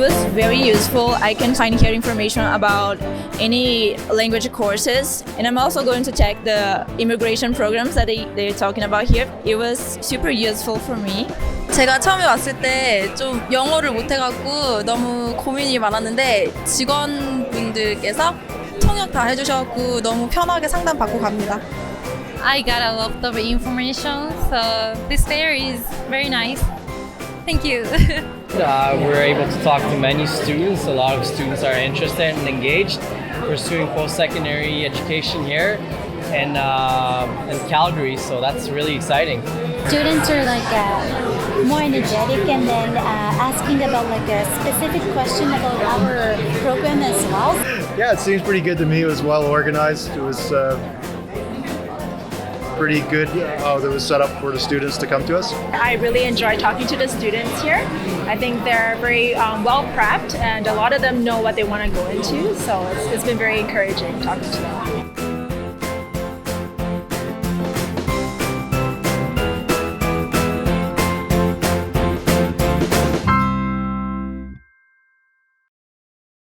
very useful. I can find here information about any language courses, and I'm also going to check the immigration programs that they, they're talking about here. It was super useful for me. 제가 처음에 왔을 때 좀 영어를 못해갖고 너무 고민이 많았는데 직원분들께서 통역 다 해주셔갖고 너무 편하게 상담 받고 갑니다. I got a lot of information, so this fair is very nice. Thank you. Uh, we're able to talk to many students. A lot of students are interested and engaged, pursuing post-secondary education here in, uh, in Calgary. So that's really exciting. students are like uh, more energetic and then uh, asking about like a specific question about our program as well. Yeah, it seems pretty good to me. It was well organized. It was uh, pretty good how it was set up for the students to come to us. I really enjoy talking to the students here. I think they're very um, well prepped and a lot of them know what they want to go into. So it's, it's been very encouraging talking to them.